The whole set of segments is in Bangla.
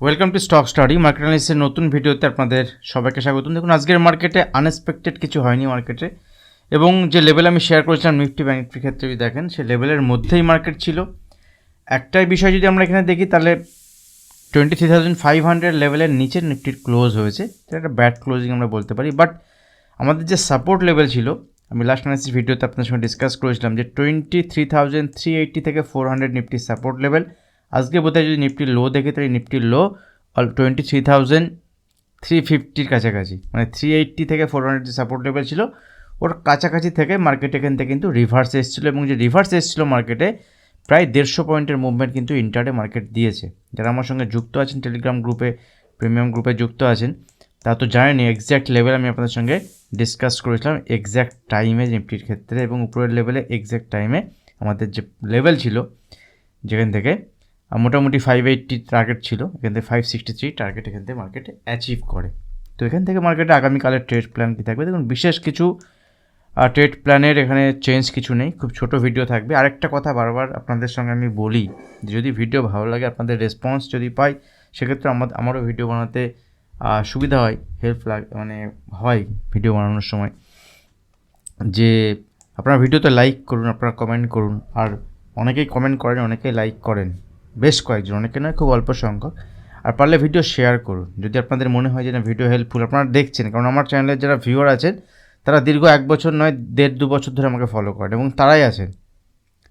Welcome to stock study market অ্যানালিসিসের নতুন ভিডিওতে আপনাদের সবাইকে স্বাগতম। দেখুন, আজকের মার্কেটে আনএক্সপেক্টেড কিছু হয়নি মার্কেটে এবং যে লেভেল আমি শেয়ার করেছিলাম নিফটি নিফটির ক্ষেত্রে যদি দেখেন, সেই লেভেলের মধ্যেই মার্কেট ছিল। একটাই বিষয় যদি আমরা এখানে দেখি, তাহলে twenty three thousand five hundred লেভেলের নিচে নিফটির ক্লোজ হয়েছে। এটা একটা ব্যাড ক্লোজিং আমরা বলতে পারি। বাট আমাদের যে সাপোর্ট লেভেল ছিল, আমি লাস্ট অ্যানালিসিস ভিডিওতে আপনার সঙ্গে ডিসকাস করেছিলাম যে twenty three thousand three eighty থেকে ফোর হান্ড্রেড নিফটির সাপোর্ট লেভেল আজকে বোধহয় যদি নিফটির লো দেখে, তাহলে নিফটির low twenty three thousand three ফিফটির কাছাকাছি। মানে থ্রি এইট্টি থেকে ফোর হান্ড্রেড যে সাপোর্ট লেভেল ছিল। ওর কাছাকাছি থেকে মার্কেট এখান থেকে কিন্তু রিভার্স এসেছিল এবং যে রিভার্স এসেছিল মার্কেটে প্রায় দেড়শো পয়েন্টের মুভমেন্ট কিন্তু ইন্টারডে মার্কেট দিয়েছে। যারা আমার সঙ্গে যুক্ত আছেন টেলিগ্রাম গ্রুপে প্রিমিয়াম গ্রুপে যুক্ত আছেন তা তো জানেনি এক্স্যাক্ট লেভেল আমি আপনাদের সঙ্গে ডিসকাস করেছিলাম এক্স্যাক্ট টাইমে নিফটির ক্ষেত্রে এবং উপরের লেভেলে এক্স্যাক্ট টাইমে আমাদের যে লেভেল ছিল, যেখান থেকে মোটামুটি ফাইভ এইটটি টার্গেট ছিল। এখান থেকে ফাইভ সিক্সটি থ্রি টার্গেট এখান থেকে মার্কেটে অ্যাচিভ করে। তো এখান থেকে মার্কেটে আগামীকালের ট্রেড প্ল্যান কী থাকবে? দেখুন, বিশেষ কিছু ট্রেড প্ল্যানের এখানে চেঞ্জ কিছু নেই। খুব ছোট ভিডিও থাকবে। আরেকটা কথা বারবার আপনাদের সঙ্গে আমি বলি যদি ভিডিও ভালো লাগে, আপনাদের রেসপন্স যদি পাই, সেক্ষেত্রে আমার আমারও ভিডিও বানাতে সুবিধা হয় হেল্প লাগে মানে হয় ভিডিও বানানোর সময়। যে আপনারা ভিডিওতে লাইক করুন, আপনারা কমেন্ট করুন। আর অনেকেই কমেন্ট করেন, অনেকেই লাইক করেন। বেশ কয়েকজন, অনেকে নয়, খুব অল্প সংখ্যক। আর পারলে ভিডিও শেয়ার করুন। যদি আপনাদের মনে হয় যে না ভিডিও হেল্পফুল আপনারা দেখছেন, কারণ আমার চ্যানেলের যারা ভিউয়ার আছেন, তারা দীর্ঘ এক বছর নয়, দেড় দু বছর ধরে আমাকে ফলো করেন এবং তারাই আছেন।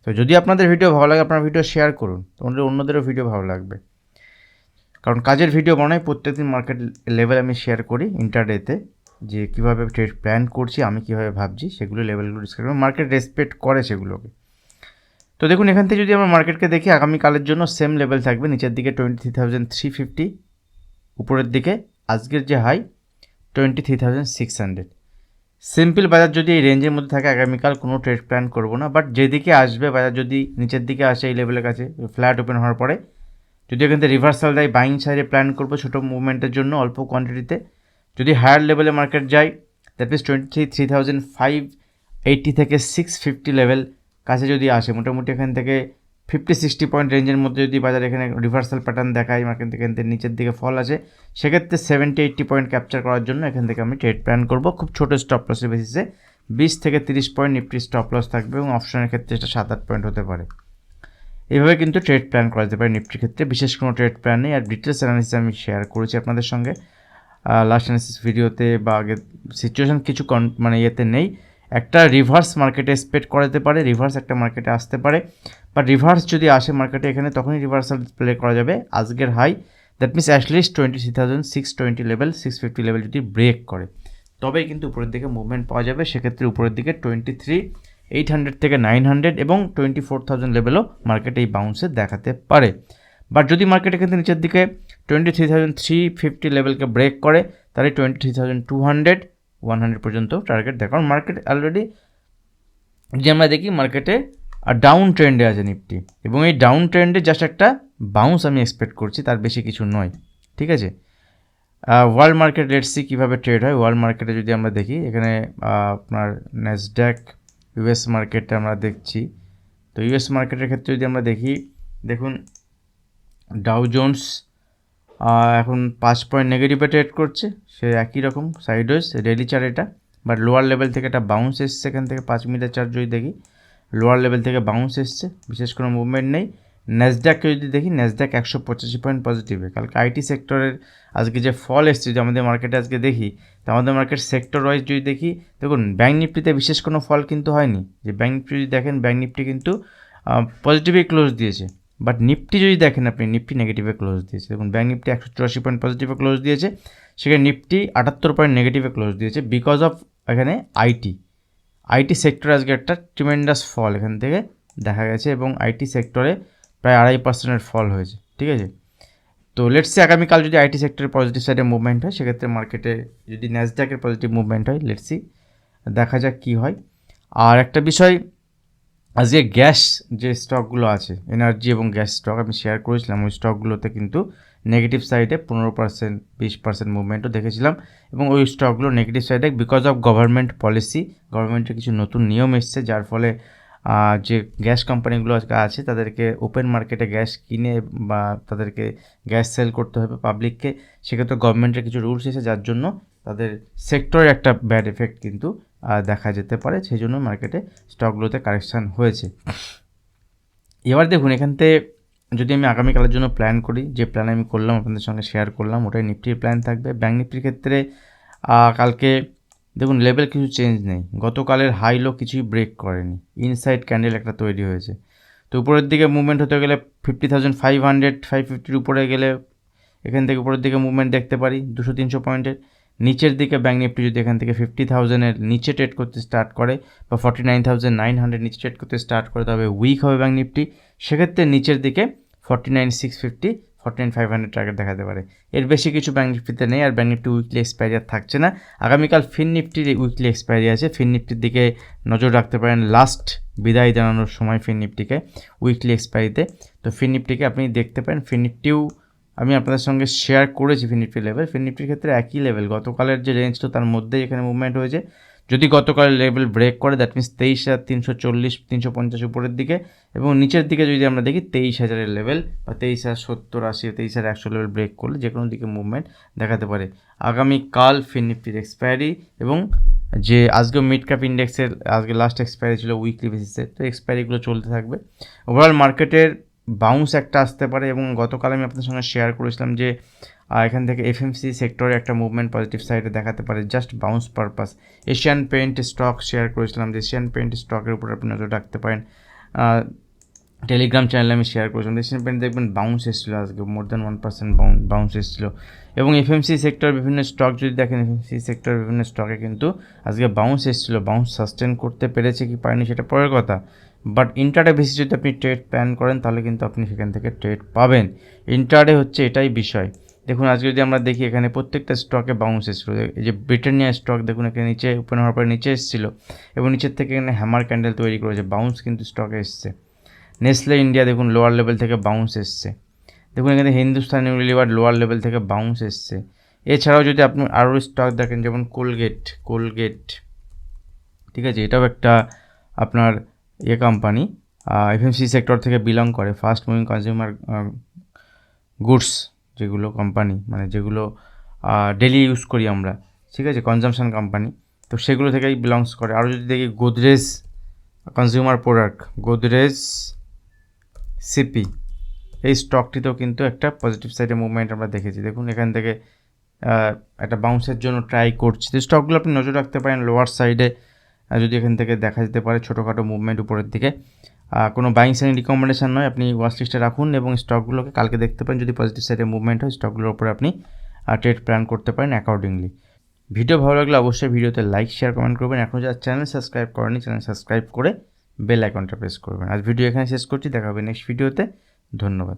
তো যদি আপনাদের ভিডিও ভালো লাগে, আপনারা ভিডিও শেয়ার করুন। তাহলে অন্যদেরও ভিডিও ভালো লাগবে। কারণ কাজের ভিডিও বানাই, প্রত্যেকদিন মার্কেট লেভেল আমি শেয়ার করি ইন্টারডেতে যে কীভাবে ট্রেড প্ল্যান করছি, আমি কীভাবে ভাবছি, সেগুলো লেভেলগুলো ডিসকাস মার্কেট রেসপেক্ট করে সেগুলোকে। তো দেখুন, এখান থেকে যদি আমরা মার্কেটকে দেখি, আগামীকালের জন্য সেম লেভেল থাকবে। নিচের দিকে twenty three thousand three fifty উপরের দিকে আজকের যে high twenty three thousand six hundred simple বাজার যদি এই রেঞ্জের মধ্যে থাকে, আগামীকাল কোনো ট্রেড প্ল্যান করব না বাট যেদিকে আসবে বাজার যদি নিচের দিকে আসে এই লেভেলের কাছে ফ্ল্যাট ওপেন হওয়ার পরে, যদি এখান থেকে রিভার্সাল দেয় বাইং সাইডে প্ল্যান করব ছোটো মুভমেন্টের জন্য অল্প কোয়ান্টিটিতে যদি হায়ার লেভেলে মার্কেট যায় that means twenty three three thousand five eighty থেকে সিক্স ফিফটি লেভেল কাছে যদি আসে, মোটামুটি এখান থেকে ফিফটি সিক্সটি পয়েন্ট রেঞ্জের মধ্যে যদি বাজার এখানে রিভার্সাল প্যাটার্ন দেখায় মার্কেট এখান থেকে নিচের দিকে ফল আছে সেক্ষেত্রে সেভেন্টি এইটটি পয়েন্ট ক্যাপচার করার জন্য এখান থেকে আমি ট্রেড প্ল্যান করব। খুব ছোটো স্টপ লসের বেসিসে বিশ থেকে তিরিশ পয়েন্ট নিফটি স্টপ লস থাকবে এবং অপশনের ক্ষেত্রে এটা সাত, আট পয়েন্ট হতে পারে। এইভাবে কিন্তু ট্রেড প্ল্যান করা যেতে পারে নিফটির ক্ষেত্রে। বিশেষ কোনো ট্রেড প্ল্যান নেই। আর ডিটেলস অ্যানালিসিস আমি শেয়ার করেছি আপনাদের সঙ্গে। লাস্ট অ্যানালিসিস ভিডিওতে বা আগে সিচুয়েশন কিছু কন মানে ইয়েতে নেই। একটা রিভার্স মার্কেটে এক্সপেক্ট করা যেতে পারে রিভার্স একটা মার্কেটে আসতে পারে। বা রিভার্স যদি আসে মার্কেটে এখানে তখনই রিভার্সাল প্লে করা যাবে। আজকের high that means at least twenty three thousand six twenty level six fifty level যদি ব্রেক করে, তবেই কিন্তু উপরের দিকে মুভমেন্ট পাওয়া যাবে। সেক্ষেত্রে উপরের দিকে টোয়েন্টি থ্রি এইট হান্ড্রেড থেকে নাইন হান্ড্রেড এবং টোয়েন্টি ফোর থাউজেন্ড লেভেলও মার্কেটে এই বাউন্সে দেখাতে পারে। বাট যদি মার্কেট থেকে নিচের দিকে twenty three thousand three fifty লেভেলকে break করে, তাহলে twenty three thousand two hundred one hundred পর্যন্ত টার্গেট দেয় কারণ মার্কেট অলরেডি যে আমরা দেখি মার্কেটে আর ডাউন ট্রেন্ডে আছে নিফটি এবং এই ডাউন ট্রেন্ডে জাস্ট একটা বাউন্স আমি এক্সপেক্ট করছি, তার বেশি কিছু নয়। ঠিক আছে? ওয়ার্ল্ড মার্কেট রেটসি কীভাবে ট্রেড হয়। ওয়ার্ল্ড মার্কেটে যদি আমরা দেখি, এখানে আপনার ন্যাসড্যাক ইউএস মার্কেটে আমরা দেখছি। তো ইউএস মার্কেটের ক্ষেত্রে যদি আমরা দেখি, দেখুন ডাউ জোন্স এখন পাঁচ পয়েন্ট নেগেটিভে ট্রেড করছে, সে একই রকম সাইডওয়েজ রেলি চার এটা বাট লোয়ার লেভেল থেকে একটা বাউন্স এসছে, এখান থেকে পাঁচ মিটার চার্ট যদি দেখি লোয়ার লেভেল থেকে বাউন্স এসছে, বিশেষ কোনো মুভমেন্ট নেই। ন্যাসড্যাককে যদি দেখি ন্যাসড্যাক একশো পঁচাশি পয়েন্ট পজিটিভে কালকে আইটি সেক্টরের আজকে যে ফল এসছে যে আমাদের মার্কেটে আজকে দেখি, তো আমাদের মার্কেট সেক্টর ওয়াইজ যদি দেখি, দেখুন ব্যাঙ্ক নিফটিতে বিশেষ কোনো ফল কিন্তু হয়নি। যে ব্যাঙ্ক নিফটি যদি দেখেন ব্যাঙ্ক নিফটি কিন্তু পজিটিভে ক্লোজ দিয়েছে। বাট নিফটি যদি দেখেন আপনি নিফটি নেগেটিভে ক্লোজ দিয়েছে। দেখুন ব্যাঙ্ক নিফটি একশো চুরাশি পয়েন্ট পজিটিভে ক্লোজ দিয়েছে। সেখানে নিফটি আটাত্তর পয়েন্ট নেগেটিভে ক্লোজ দিয়েছে বিকজ অফ এখানে আইটি আইটি সেক্টর আজকে একটা ট্রিমেন্ডাস ফল এখান থেকে দেখা গেছে এবং আইটি সেক্টরে প্রায় আড়াই পার্সেন্টের ফল হয়েছে, ঠিক আছে? তো লেটসি আগামীকাল যদি আইটি সেক্টরের পজিটিভ সাইডে মুভমেন্ট হয়, সেক্ষেত্রে মার্কেটে যদি ন্যাসড্যাকের পজিটিভ মুভমেন্ট হয় লেটসি দেখা যাক কী হয়। আর একটা বিষয় আজকে গ্যাস যে স্টকগুলো আছে এনার্জি এবং গ্যাস স্টক আমি শেয়ার করেছিলাম, ওই স্টকগুলোতে কিন্তু নেগেটিভ সাইডে পনেরো পার্সেন্ট বিশ পার্সেন্ট মুভমেন্টও দেখেছিলাম এবং ওই স্টকগুলো নেগেটিভ সাইডে বিকজ অফ গভর্নমেন্ট পলিসি গভর্নমেন্টের কিছু নতুন নিয়ম এসছে, যার ফলে যে গ্যাস কোম্পানিগুলো আজকে আছে, তাদেরকে ওপেন মার্কেটে গ্যাস কিনে বা তাদেরকে গ্যাস সেল করতে হবে পাবলিককে সেক্ষেত্রে গভর্নমেন্টের কিছু রুলস এসে যার জন্য তাদের সেক্টরে একটা ব্যাড এফেক্ট কিন্তু দেখা যেতে পারে, সেই জন্য মার্কেটে স্টকগুলোতে কারেকশান হয়েছে। এবার দেখুন এখানতে যদি আমি আগামীকালের জন্য প্ল্যান করি, যে প্ল্যান আমি করলাম, আপনাদের সঙ্গে শেয়ার করলাম, ওটাই নিফটির প্ল্যান থাকবে। ব্যাঙ্ক নিফটির ক্ষেত্রে কালকে দেখুন লেভেল কিছু চেঞ্জ নেই। গতকালের হাই লো কিছুই ব্রেক করেনি। ইনসাইড ক্যান্ডেল একটা তৈরি হয়েছে। তো উপরের দিকে মুভমেন্ট হতে গেলে fifty thousand five hundred five ফিফটির উপরে গেলে এখান থেকে উপরের দিকে মুভমেন্ট দেখতে পারি, দুশো তিনশো পয়েন্টের নিচের দিকে ব্যাঙ্ক নিফটি যদি এখান থেকে ফিফটি থাউজেন্ডের নিচে ট্রেড করতে স্টার্ট করে বা forty nine thousand nine hundred নিচে ট্রেড করতে স্টার্ট করে, তবে উইক হবে ব্যাঙ্ক নিফটি সেক্ষেত্রে নিচের দিকে forty nine six fifty forty nine five hundred target দেখাতে পারে। এর বেশি কিছু ব্যাঙ্ক নিফটিতে নেই, আর ব্যাঙ্ক নিফটি উইকলি এক্সপায়ারি আর থাকছে না। আগামীকাল ফিন নিফটির উইকলি এক্সপায়ারি আছে। ফিন নিফটির দিকে নজর রাখতে পারেন লাস্ট বিদায় জানানোর সময় ফিন নিফটিকে উইকলি এক্সপায়ারিতে তো ফিন নিফটিকে আপনি দেখতে পারেন ফিন নিফটিও আমি আপনাদের সঙ্গে শেয়ার করেছি ফিন নিফটি লেভেল ফিন নিফটির ক্ষেত্রে একই লেভেল গতকালের যে রেঞ্জ তো তার মধ্যেই এখানে মুভমেন্ট হয়েছে। যদি গতকালের লেভেল ব্রেক করে দ্যাট মিনস তেইশ হাজার তিনশো চল্লিশ, তিনশো পঞ্চাশ উপরের দিকে এবং নিচের দিকে যদি আমরা দেখি, তেইশ হাজারের লেভেল বা তেইশ হাজার সত্তর আশি তেইশ হাজার একশো লেভেল ব্রেক করলে যে কোনো দিকে মুভমেন্ট দেখাতে পারে। আগামীকাল ফিন নিফটির এক্সপায়ারি এবং যে আজকে মিড ক্যাপ ইন্ডেক্সের আজকে লাস্ট এক্সপায়ারি ছিল উইকলি বেসিসে তো এক্সপায়ারিগুলো চলতে থাকবে। ওভারঅল মার্কেটের বাউন্স একটা আসতে পারে এবং গতকাল আমি আপনাদের সঙ্গে শেয়ার করেছিলাম যে এখান থেকে এফএমসি সেক্টরে একটা মুভমেন্ট পজিটিভ সাইডে দেখাতে পারে just bounce purpose Asian paint stock share করেছিলাম যে এশিয়ান পেন্ট স্টকের উপর আপনি নজর রাখতে পারেন। টেলিগ্রাম চ্যানেলে আমি শেয়ার করেছিলাম। এশিয়ান পেন্ট দেখবেন বাউন্স এসেছিল আজকে more than one percent bounce এসেছিল। এবং এফএমসি সেক্টর বিভিন্ন স্টক যদি দেখেন এফএমসি সেক্টর বিভিন্ন স্টকে কিন্তু আজকে বাউন্স এসেছিল। বাউন্স সাস্টেন করতে পেরেছে কি পারেনি সেটা পরের কথা। বাট ইন্টারডে বেসিস যদি আপনি ট্রেড প্ল্যান করেন, তাহলে কিন্তু আপনি সেখান থেকে ট্রেড পাবেন। ইন্টারডে হচ্ছে এটাই বিষয়। দেখুন, আজকে যদি আমরা দেখি, এখানে প্রত্যেকটা স্টকে বাউন্স এসেছিল। এই যে ব্রিটানিয়া স্টক দেখুন, এখানে নিচে ওপেন হওয়ার পরে নিচে এসেছিল। এবং নিচের থেকে এখানে হ্যামার ক্যান্ডেল তৈরি করেছে। বাউন্স কিন্তু স্টকে এসছে। নেসলে ইন্ডিয়া দেখুন লোয়ার লেভেল থেকে বাউন্স এসছে। দেখুন, এখানে হিন্দুস্তান ইউনিলিভার লোয়ার লেভেল থেকে বাউন্স এসছে। এছাড়াও যদি আপনি আরও স্টক দেখেন, যেমন কোলগেট কোলগেট ঠিক আছে, এটাও একটা আপনার ইয়ে কোম্পানি এফএমসি সেক্টর থেকে বিলং করে ফাস্ট মুভিং কনজিউমার গুডস যেগুলো কোম্পানি মানে যেগুলো ডেলি ইউজ করি আমরা, ঠিক আছে? কনজামশন কোম্পানি তো সেগুলো থেকেই বিলংস করে। আরও যদি দেখি Godrej consumer product Godrej CP এই স্টকটিতেও কিন্তু একটা পজিটিভ সাইডে মুভমেন্ট আমরা দেখেছি। দেখুন, এখান থেকে একটা বাউন্সের জন্য ট্রাই করছি। তো স্টকগুলো আপনি নজর রাখতে পারেন লোয়ার সাইডে যদি এখান থেকে দেখা যেতে পারে ছোটোখাটো মুভমেন্ট উপরের দিকে কোনো বাইং সাইন রিকমেন্ডেশন নয়, আপনি ওয়াচ লিস্টে রাখুন এবং স্টকগুলোকে কালকে দেখতে পারেন। যদি পজিটিভ সাইডে মুভমেন্ট হয় স্টকগুলোর উপরে আপনি ট্রেড প্ল্যান করতে পারেন অ্যাকর্ডিংলি ভিডিও ভালো লাগলে অবশ্যই ভিডিওতে লাইক শেয়ার কমেন্ট করবেন। এখন যারা চ্যানেল সাবস্ক্রাইব করেনি চ্যানেল সাবস্ক্রাইব করে বেল আইকনটা প্রেস করবেন। আজ ভিডিও এখানে শেষ করছি। দেখা হবে নেক্সট ভিডিওতে ধন্যবাদ।